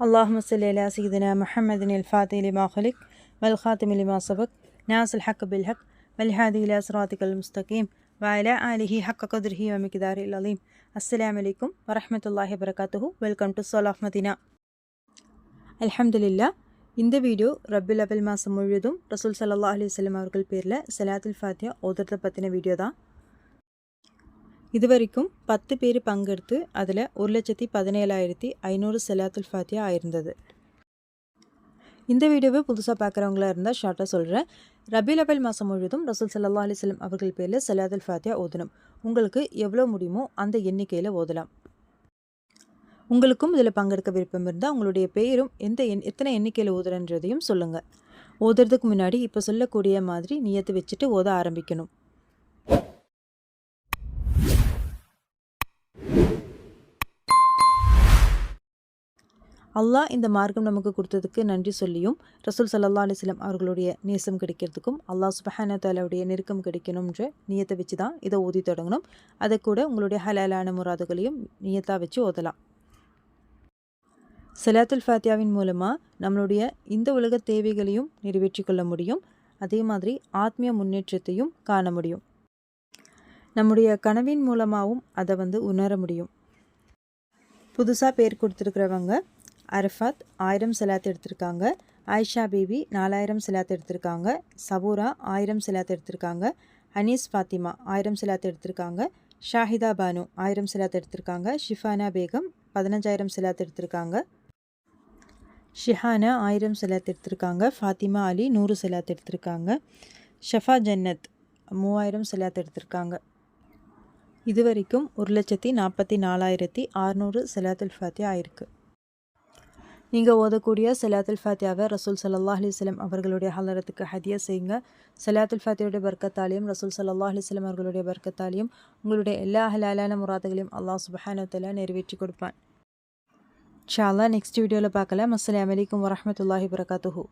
اللهم صل على سيدنا محمد الفاتح لما خلق والخاتم لما سبق ناس الحق بالحق والهادي إلى صراطك المستقيم وعلى آله حق قدره ومقداره العظيم السلام عليكم ورحمة الله وبركاته welcome to soul of Medina அல்ஹம்துலில்லா இந்த video ரபில் அவல் மாதம் முழுவதும் ரசூல் சல்லா அலி அவர்கள் பேரில் சலாத்துல் ஃபாத்தியா ஓதுறதை பற்றின வீடியோ தான் இது வரைக்கும் பத்து பேர் பங்கெடுத்து அதில் ஒரு லட்சத்தி பதினேழாயிரத்தி ஐநூறு செலாத்துல் ஃபாத்தியா ஆயிருந்தது. இந்த வீடியோவை புதுசாக பார்க்குறவங்களா இருந்தால் ஷார்ட்டாக சொல்கிறேன் ரபீல் லெவல் மாதம் முழுவதும் ரசூல் சல்லா அலிஸ்லம் அவர்கள் பேரில் சலாத்துல் ஃபாத்தியா ஓதணும். உங்களுக்கு எவ்வளோ முடியுமோ அந்த எண்ணிக்கையில் ஓதலாம். உங்களுக்கும் இதில் பங்கெடுக்க விருப்பம் இருந்தால் உங்களுடைய பெயரும் எந்த எண் எத்தனை எண்ணிக்கையில் ஓதுறன்றதையும் சொல்லுங்கள் ஓதுறதுக்கு முன்னாடி இப்போ சொல்லக்கூடிய மாதிரி நியத்து வச்சுட்டு ஓத ஆரம்பிக்கணும். அல்லாஹ் இந்த மார்க்கம் நமக்கு கொடுத்ததுக்கு நன்றி சொல்லியும் ரசூல் சல்லா அலிஸ்லாம் அவர்களுடைய நேசம் கிடைக்கிறதுக்கும் அல்லாஹ் சுபஹான தாலாவுடைய நெருக்கம் கிடைக்கணுன்ற நியத்தை வச்சு தான் இதை ஊதி தொடங்கணும். அதை கூட உங்களுடைய ஹலாலான முராதுகளையும் நியத்தாக வச்சு ஓதலாம். சலாத்துல் ஃபாத்தியாவின் மூலமாக நம்மளுடைய இந்த உலக தேவைகளையும் நிறைவேற்றி கொள்ள முடியும். அதே மாதிரி ஆத்மீய முன்னேற்றத்தையும் காண முடியும். நம்முடைய கனவின் மூலமாகவும் அதை வந்து உணர முடியும். புதுசாக பேர் கொடுத்துருக்குறவங்க அரஃபாத் ஆயிரம் சிலாத் எடுத்திருக்காங்க. ஆயிஷா பேபி நாலாயிரம் சிலாத் எடுத்திருக்காங்க. சபூரா ஆயிரம் சிலாத் எடுத்திருக்காங்க. அனீஸ் ஃபாத்திமா ஆயிரம் சிலாத் எடுத்திருக்காங்க. ஷாஹிதா பானு ஆயிரம் சிலாத் எடுத்திருக்காங்க. ஷிஃபானா பேகம் பதினஞ்சாயிரம் சிலாத் எடுத்திருக்காங்க. ஷிஹானா ஆயிரம் சிலாத் எடுத்திருக்காங்க. ஃபாத்திமா அலி நூறு சிலாத் எடுத்திருக்காங்க. ஷஃபா ஜன்னத் மூவாயிரம் சிலாத் எடுத்திருக்காங்க. இது வரைக்கும் ஒரு லட்சத்தி நாற்பத்தி நாலாயிரத்தி அறநூறு சிலாத்துல் ஃபாத்தியா ஆயிருக்கு. நீங்கள் ஓதக்கூடிய சலாத்துல் ஃபாத்தியாவை ரசூல் சல்லா அலிஸ்லம் அவர்களுடைய ஹலரத்துக்கு ஹதியா செய்யுங்க. சலாத்துல் ஃபாத்தியோடைய பர்க்கத்தாலையும் ரசூல் சல்லா அலிஸ்லம் அவர்களுடைய பர்க்கத்தாலையும் உங்களுடைய எல்லா ஹலாலான முராதுகளையும் அல்லாஹ் சுபஹானத்தில் நிறைவேற்றி கொடுப்பான். ஷாலா நெக்ஸ்ட் வீடியோவில் பார்க்கலாம். அஸ்லாம் வலைக்கம் வரமத்துல்லாஹி வரகாத்துஹூ